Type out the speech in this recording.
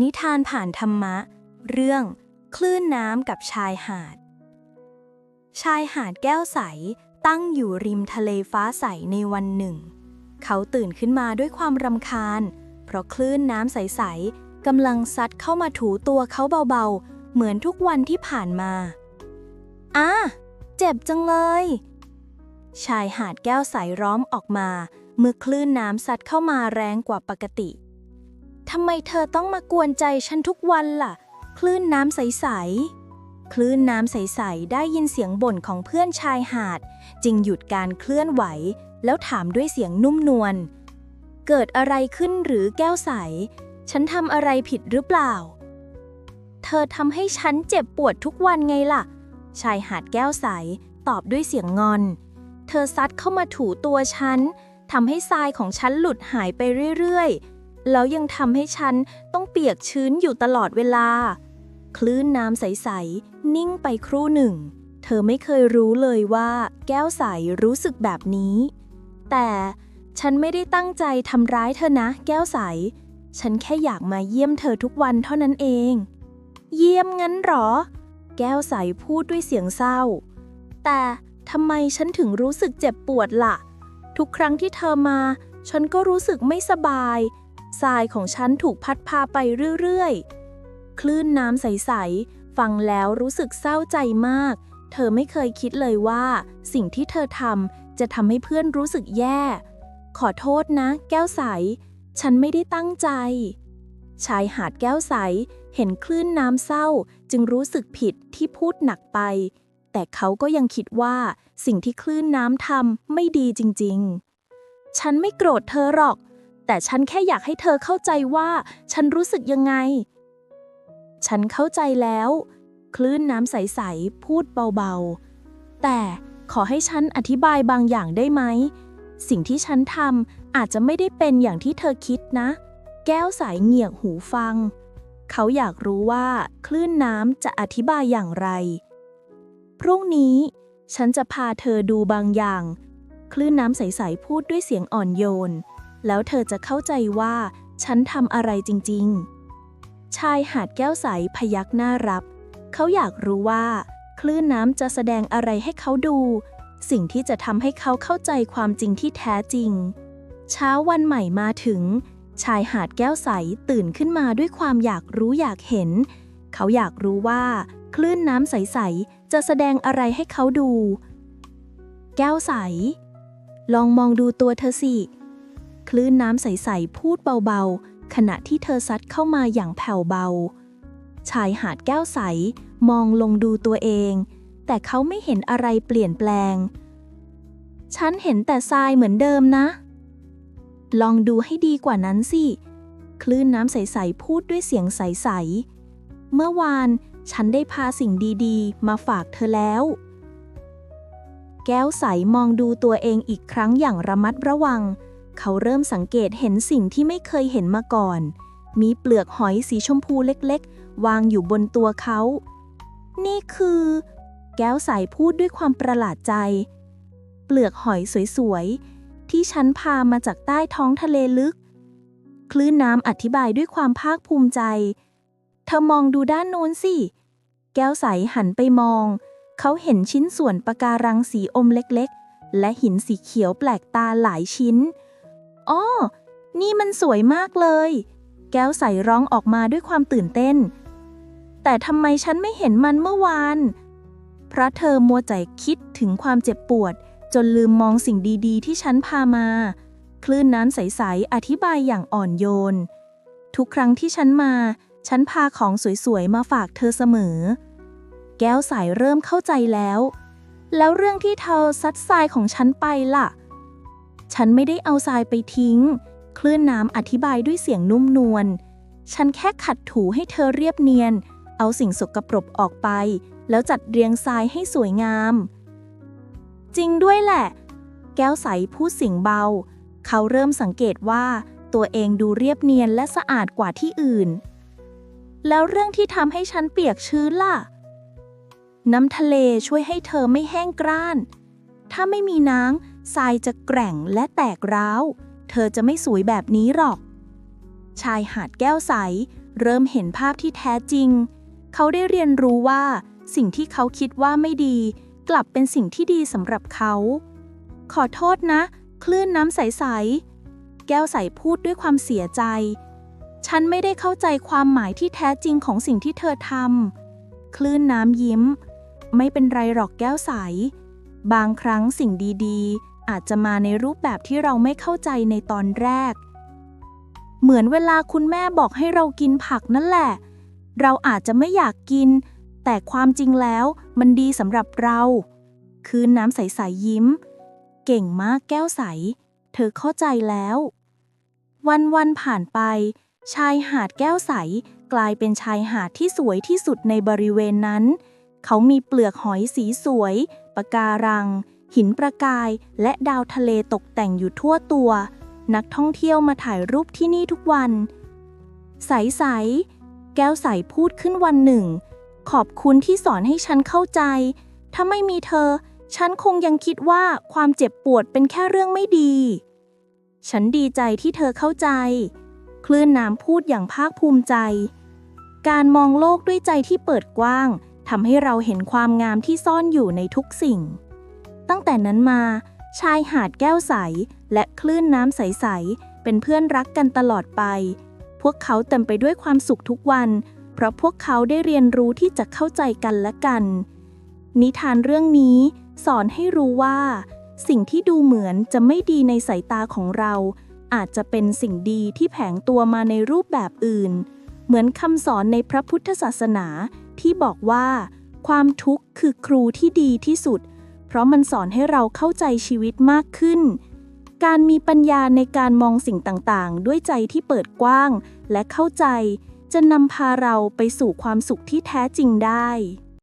นิทานผ่านธรรมะ เรื่องคลื่นน้ำกับชายหาด ชายหาดแก้วใสตั้งอยู่ริมทะเลฟ้าใสในวันหนึ่ง เขาตื่นขึ้นมาด้วยความรำคาญ เพราะคลื่นน้ำใสๆกำลังซัดเข้ามาถูตัวเขาเบาๆ เหมือนทุกวันที่ผ่านมาอะเจ็บจังเลย ชายหาดแก้วใสร้อมออกมา เมื่อคลื่นน้ำซัดเข้ามาแรงกว่าปกติ ทำไมเธอต้องมากวนใจฉันทุกวันล่ะ คลื่นน้ำใส ๆ คลื่นน้ำใส ๆ ได้ยินเสียงบ่นของเพื่อนชายหาด จึงหยุดการเคลื่อนไหว แล้วถามด้วยเสียงนุ่มนวล เกิดอะไรขึ้นหรือแก้วใส ฉันทำอะไรผิดหรือเปล่า เธอทำให้ฉันเจ็บปวดทุกวันไงล่ะ ชายหาดแก้วใส ตอบด้วยเสียงงอน เธอซัดเข้ามาถูตัวฉันทำให้ทรายของฉันหลุดหายไปเรื่อย ๆ แล้วยังทำให้ฉันต้องเปียกชื้นอยู่ตลอดเวลา คลื่นน้ำใส ๆ นิ่งไปครู่หนึ่ง เธอไม่เคยรู้เลยว่า แก้วใสรู้สึกแบบนี้ แต่ฉันไม่ได้ตั้งใจทำร้ายเธอนะ แก้วใส ฉันแค่อยากมาเยี่ยมเธอทุกวันเท่านั้นเอง เยี่ยมงั้นหรอ แก้วใสพูดด้วยเสียงเศร้า แต่ทำไมฉันถึงรู้สึกเจ็บปวดล่ะ ทุกครั้งที่เธอมา ฉันก็รู้สึกไม่สบาย ทรายของฉันถูกพัดพาไปเรื่อยๆ คลื่นน้ำใส ๆ ฟังแล้วรู้สึกเศร้าใจมาก เธอไม่เคยคิดเลยว่า สิ่งที่เธอทำจะทำให้เพื่อนรู้สึกแย่ ขอโทษนะ แก้วใส ฉันไม่ได้ตั้งใจ ชายหาดแก้วใสเห็นคลื่นน้ำเศร้าจึงรู้สึกผิดที่พูดหนักไป แต่เขาก็ยังคิดว่าสิ่งที่คลื่นน้ำทำไม่ดีจริง ๆ ฉันไม่โกรธเธอหรอก แต่ฉันแค่อยากให้เธอเข้าใจว่า ฉันรู้สึกยังไง ฉันเข้าใจแล้ว คลื่นน้ำใส ๆ พูดเบา ๆ แต่ขอให้ฉันอธิบายบางอย่างได้ไหม สิ่งที่ฉันทำอาจจะไม่ได้เป็นอย่างที่เธอคิดนะ แก้วสายเงียกหูฟัง เขาอยากรู้ว่าคลื่นน้ำจะอธิบายอย่างไร พรุ่งนี้ฉันจะพาเธอดูบางอย่าง คลื่นน้ำใส ๆ พูดด้วยเสียงอ่อนโยน แล้วเธอจะเข้าใจว่า ฉันทำอะไรจริง ๆ ชายหาดแก้วใสพยักหน้ารับ เขาอยากรู้ว่า คลื่นน้ำจะแสดงอะไรให้เขาดู สิ่งที่จะทำให้เขาเข้าใจความจริงที่แท้จริง เช้าวันใหม่มาถึง ชายหาดแก้วใสตื่นขึ้นมาด้วยความอยากรู้อยากเห็น เขาอยากรู้ว่า คลื่นน้ำใส ๆ จะแสดงอะไรให้เขาดู แก้วใส ลองมองดูตัวเธอสิ ลื่นน้ำใสๆพูดเบาๆ ขณะที่เธอซัดเข้ามาอย่างแผ่วเบา ชายหาดแก้วใสมองลงดูตัวเอง แต่เขาไม่เห็นอะไรเปลี่ยนแปลง ฉันเห็นแต่ทรายเหมือนเดิมนะ ลองดูให้ดีกว่านั้นสิ คลื่นน้ำใสๆพูดด้วยเสียงใสๆ เมื่อวานฉันได้พาสิ่งดีๆ มาฝากเธอแล้ว แก้วใสมองดูตัวเองอีกครั้งอย่างระมัดระวัง เขาเริ่มสังเกตเห็นสิ่งที่ไม่เคยเห็นมาก่อน มีเปลือกหอยสีชมพูเล็กๆ วางอยู่บนตัวเขา นี่คือ แก้วใสพูดด้วยความประหลาดใจ เปลือกหอยสวยๆ ที่ฉันพามาจากใต้ท้องทะเลลึก คลื่นน้ำอธิบายด้วยความภาคภูมิใจ เธอมองดูด้านโน้นสิ แก้วใสหันไปมอง เขาเห็นชิ้นส่วนปะการังสีอมเล็กๆ และหินสีเขียวแปลกตาหลายชิ้น อ้อนี่มันสวยมากเลย แก้วใสร้องออกมาด้วยความตื่นเต้น แต่ทำไมฉันไม่เห็นมันเมื่อวาน เพราะเธอมัวใจคิดถึงความเจ็บปวด จนลืมมองสิ่งดีๆ ที่ฉันพามา คลื่นน้ำใส ๆ อธิบายอย่างอ่อนโยน ทุกครั้งที่ฉันมา ฉันพาของสวย ๆ มาฝากเธอเสมอ แก้วใสเริ่มเข้าใจแล้ว แล้วเรื่องที่เธอซัดทรายของฉันไปล่ะ ฉันไม่ได้เอาทรายไปทิ้ง คลื่นน้ำอธิบายด้วยเสียงนุ่มนวล ฉันแค่ขัดถูให้เธอเรียบเนียน เอาสิ่งสกปรกออกไป แล้วจัดเรียงทรายให้สวยงาม จริงด้วยแหละ แก้วใสพูดเสียงเบา เขาเริ่มสังเกตว่าตัวเองดูเรียบเนียนและสะอาดกว่าที่อื่น แล้วเรื่องที่ทำให้ฉันเปียกชื้นล่ะ น้ำทะเลช่วยให้เธอไม่แห้งกร้าน ถ้าไม่มีน้ำทรายจะแกร่งและแตกร้าว เธอจะไม่สวยแบบนี้หรอก ชายหาดแก้วใส เริ่มเห็นภาพที่แท้จริง เขาได้เรียนรู้ว่า สิ่งที่เขาคิดว่าไม่ดี กลับเป็นสิ่งที่ดีสำหรับเขา ขอโทษนะ คลื่นน้ำใสๆ แก้วใสพูดด้วยความเสียใจ ฉันไม่ได้เข้าใจความหมายที่แท้จริงของสิ่งที่เธอทำคลื่นน้ำยิ้ม ไม่เป็นไรหรอกแก้วใส บางครั้งสิ่งดีๆ อาจจะมาในรูปแบบที่เราไม่เข้าใจในตอนแรก เหมือนเวลาคุณแม่บอกให้เรากินผักนั่นแหละ เราอาจจะไม่อยากกิน แต่ความจริงแล้วมันดีสำหรับเรา คืนน้ำใสๆยิ้ม เก่งมากแก้วใส เธอเข้าใจแล้ว วันวันๆผ่านไป ชายหาดแก้วใสกลายเป็นชายหาดที่สวยที่สุดในบริเวณนั้น เขามีเปลือกหอยสีสวย ปะการัง หินประกาย และดาวทะเลตกแต่งอยู่ทั่วตัว นักท่องเที่ยวมาถ่ายรูปที่นี่ทุกวัน ใสๆแก้วใสพูดขึ้นวันหนึ่ง ขอบคุณที่สอนให้ฉันเข้าใจ ถ้าไม่มีเธอ ฉันคงยังคิดว่าความเจ็บปวดเป็นแค่เรื่องไม่ดี ฉันดีใจที่เธอเข้าใจ คลื่นน้ำพูดอย่างภาคภูมิใจ การมองโลกด้วยใจที่เปิดกว้าง ทำให้เราเห็นความงามที่ซ่อนอยู่ในทุกสิ่ง ตั้งแต่นั้นมา ชายหาดแก้วใส และคลื่นน้ำใส ๆ เป็นเพื่อนรักกันตลอดไป พวกเขาเต็มไปด้วยความสุขทุกวัน เพราะพวกเขาได้เรียนรู้ที่จะเข้าใจกันและกัน นิทานเรื่องนี้สอนให้รู้ว่า สิ่งที่ดูเหมือนจะไม่ดีในสายตาของเรา อาจจะเป็นสิ่งดีที่แผงตัวมาในรูปแบบอื่น เหมือนคำสอนในพระพุทธศาสนา ที่บอกว่า ความทุกข์คือครูที่ดีที่สุด เพราะมันสอนให้เราเข้าใจชีวิตมากขึ้น การมีปัญญาในการมองสิ่งต่างๆ ด้วยใจที่เปิดกว้าง และเข้าใจ จะนำพาเราไปสู่ความสุขที่แท้จริงได้